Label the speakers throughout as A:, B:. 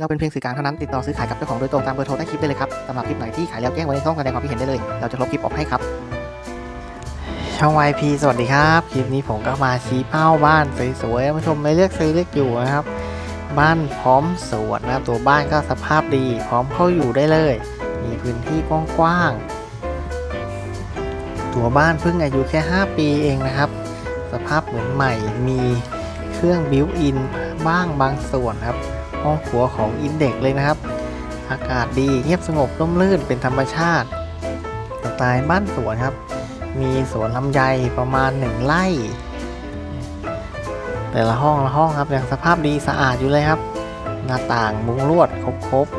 A: เราเป็นเพียงสื่อกลางเท่านั้นติดต่อซื้อขายกับเจ้าของโดยตรงตามเบอร์โทรใต้คลิปได้เลยครับสำหรับคลิปไหนที่ขายแล้วแจ้งไว้ในช่องแสดงความคิดเห็นได้เลย เราจะลบคลิปออกให้ครับ ช่อง YP สวัสดีครับ คลิปนี้ผมก็มาชี้เป้าบ้านสวยๆท่านผู้ชมไม่เลือกซื้อเลือกอยู่นะครับ บ้านพร้อมสวนนะครับตัวบ้านก็สภาพดี พร้อมเข้าอยู่ได้เลย มีพื้นที่กว้างๆตัวบ้านเพิ่งอายุแค่ 5 ปีเองนะครับ สภาพเหมือนใหม่มีเครื่องบิวอินบ้างบางส่วนครับ ห้องครัวของอินเด็กเลยนะครับ อากาศดีเงียบสงบร่มรื่นเป็นธรรมชาติสไตล์บ้านสวนครับ มีสวนลำไยประมาณหนึ่งไร่ แต่ละห้องละห้องครับยังสภาพดีสะอาดอยู่เลยครับ หน้าต่างมุงลวดครบๆ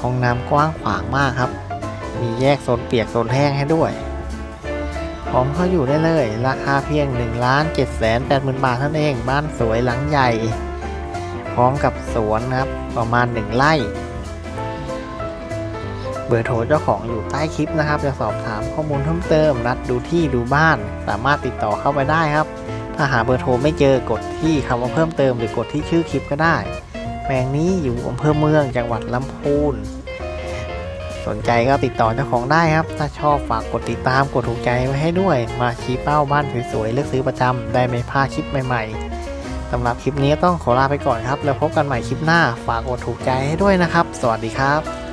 A: ห้องน้ำกว้างขวางมากครับ มีแยกโซนเปียกโซนแห้งให้ด้วย พร้อมเข้าอยู่ได้เลย ราคาเพียง1ล้าน7แสน8หมื่นบาทเท่านั้นเอง บ้านสวยหลังใหญ่ พร้อมกับสวนนะครับ ประมาณ 1 ไร่ เบอร์โทรเจ้าของอยู่ใต้คลิปนะครับ จะสอบถามข้อมูลเพิ่มเติม นัดดูที่ดูบ้าน สามารถติดต่อเข้าไปได้ครับ ถ้าหาเบอร์โทรไม่เจอกดที่คำว่าเพิ่มเติมหรือกดที่ชื่อคลิปก็ได้แปลงนี้อยู่อำเภอเมืองจังหวัดลำพูน สนใจก็ติดต่อเจ้าของได้ครับ ถ้าชอบฝากกดติดตามกดถูกใจไว้ให้ด้วย มาชี้เป้าบ้านสวยๆเลือกซื้อประจำได้ไม่พลาดคลิปใหม่ๆสำหรับคลิปนี้ต้องขอลาไปก่อนครับ แล้วพบกันใหม่คลิปหน้า ฝากกดถูกใจให้ด้วยนะครับ สวัสดีครับ